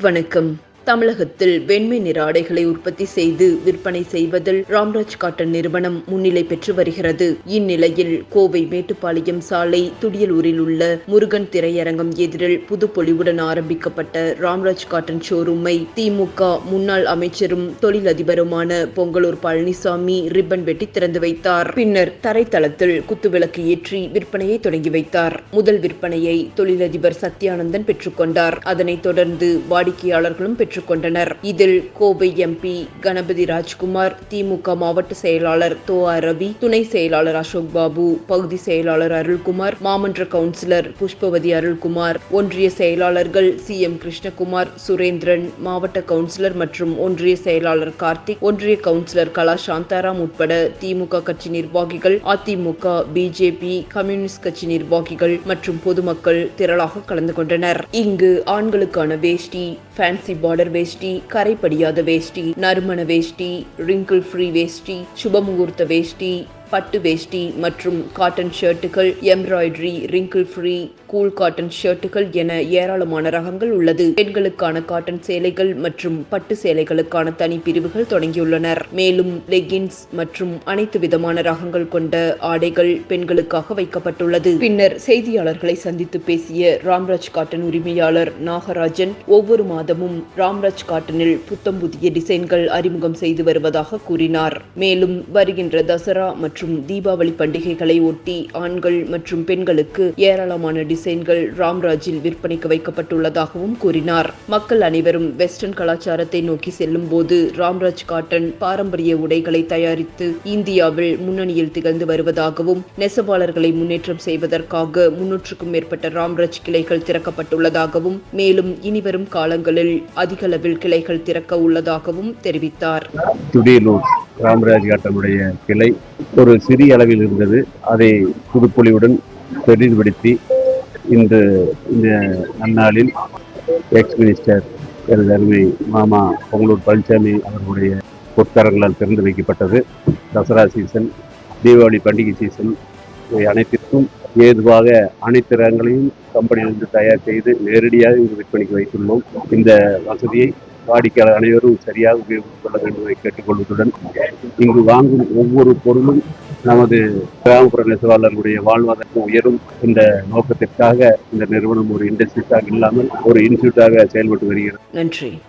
வணக்கம் தமிழகத்தில் வெண்மை நிற ஆடைகளை உற்பத்தி செய்து விற்பனை செய்வதில் ராம்ராஜ் காட்டன் நிறுவனம் முன்னிலை பெற்று வருகிறது. இந்நிலையில் கோவை மேட்டுப்பாளையம் சாலை துடியலூரில் உள்ள முருகன் திரையரங்கம் எதிரில் புதுப்பொலிவுடன் ஆரம்பிக்கப்பட்ட ராம்ராஜ் காட்டன் ஷோரூமை திமுக முன்னாள் அமைச்சரும் தொழிலதிபருமான பொங்கலூர் பழனிசாமி ரிப்பன் வெட்டி திறந்து வைத்தார். பின்னர் தரைத்தளத்தில் குத்துவிளக்கு ஏற்றி விற்பனையை தொடங்கி வைத்தார். முதல் விற்பனையை தொழிலதிபர் சத்யானந்தன் பெற்றுக்கொண்டார். அதனைத் தொடர்ந்து வாடிக்கையாளர்களும் பெற்று பெற்றுக்கொண்டனர் இதில் கோவை எம்பி கணபதி ராஜ்குமார் திமுக மாவட்ட செயலாளர் தோ ஆர் ரவி துணை செயலாளர் அசோக் பாபு பகுதி செயலாளர் அருள்குமார் மாமன்ற கவுன்சிலர் புஷ்பவதி அருள்குமார் ஒன்றிய செயலாளர்கள் சி எம் கிருஷ்ணகுமார் சுரேந்திரன் மாவட்ட கவுன்சிலர் மற்றும் ஒன்றிய செயலாளர் கார்த்திக் ஒன்றிய கவுன்சிலர் கலா சாந்தாராம் உட்பட திமுக கட்சி நிர்வாகிகள் அதிமுக பிஜேபி கம்யூனிஸ்ட் கட்சி நிர்வாகிகள் மற்றும் பொதுமக்கள் திரளாக கலந்து கொண்டனர். இங்கு ஆண்களுக்கான வேஷ்டி ஃபேன்சி பார்டர் வேஷ்டி கரைப்படியாத வேஷ்டி நறுமண வேஷ்டி ரிங்கிள் ஃப்ரீ வேஷ்டி சுபமுகூர்த்த வேஷ்டி பட்டு வேஷ்டி மற்றும் cotton ஷர்ட்டுகள் embroidery wrinkle free cool cotton ஷர்ட்டுகள் என ஏராளமான ரகங்கள் உள்ளது. பெண்களுக்கான காட்டன் சேலைகள் மற்றும் பட்டு சேலைகளுக்கான தனி பிரிவுகள் தொடங்கியுள்ளனர். மேலும் லெகின்ஸ் மற்றும் அனைத்து விதமான ரகங்கள் கொண்ட ஆடைகள் பெண்களுக்காக வைக்கப்பட்டுள்ளது. பின்னர் செய்தியாளர்களை சந்தித்து பேசிய ராம்ராஜ் காட்டன் உரிமையாளர் நாகராஜன் ஒவ்வொரு மாதமும் ராம்ராஜ் காட்டனில் புத்தம் புதிய டிசைன்கள் அறிமுகம் செய்து வருவதாக கூறினார். மேலும் வருகின்ற தசரா மற்றும் மற்றும் தீபாவளி பண்டிகைகளை ஒட்டி ஆண்கள் மற்றும் பெண்களுக்கு ஏராளமான டிசைன்கள் ராம்ராஜில் விற்பனைக்கு வைக்கப்பட்டுள்ளதாகவும் கூறினார். மக்கள் அனைவரும் வெஸ்டர்ன் கலாச்சாரத்தை நோக்கி செல்லும் போது ராம்ராஜ் காட்டன் பாரம்பரிய உடைகளை தயாரித்து இந்தியாவில் முன்னணியில் திகழ்ந்து வருவதாகவும் நெசவாளர்களை முன்னேற்றம் செய்வதற்காக முன்னூற்றுக்கும் மேற்பட்ட ராம்ராஜ் கிளைகள் திறக்கப்பட்டுள்ளதாகவும் மேலும் இனிவரும் காலங்களில் அதிகளவில் கிளைகள் திறக்க உள்ளதாகவும் தெரிவித்தார். ராமராஜ் காட்டனுடைய கிளை ஒரு சிறிய அளவில் இருந்தது. அதை புதுப்பொலிவுடன் பெரிதுபடுத்தி இன்று இந்த நன்னாளில் எக்ஸ் மினிஸ்டர் எனது அருமை மாமா பொங்கலூர் பழனிசாமி அவர்களுடைய பொற்கரங்களால் திறந்து வைக்கப்பட்டது. தசரா சீசன் தீபாவளி பண்டிகை சீசன் இவை அனைத்திற்கும் ஏதுவாக அனைத்து ரகங்களையும் கம்பெனியிலிருந்து தயார் செய்து நேரடியாக இங்கு விற்பனைக்கு வைத்துள்ளோம். இந்த வசதியை வாடிக்கையாளர் அனைவரும் சரியாக உபயோகித்துக் கொள்ள வேண்டும் என கேட்டுக்கொள்வதுடன் இங்கு வாங்கும் ஒவ்வொரு பொருளும் நமது கிராமப்புற நெசவாளர்களுடைய வாழ்வாதாரம் உயரும் இந்த நோக்கத்திற்காக இந்த நிறுவனம் ஒரு இண்டஸ்ட்ரீஸாக இல்லாமல் ஒரு இன்ஸ்டியூட்டாக செயல்பட்டு வருகிறது. நன்றி.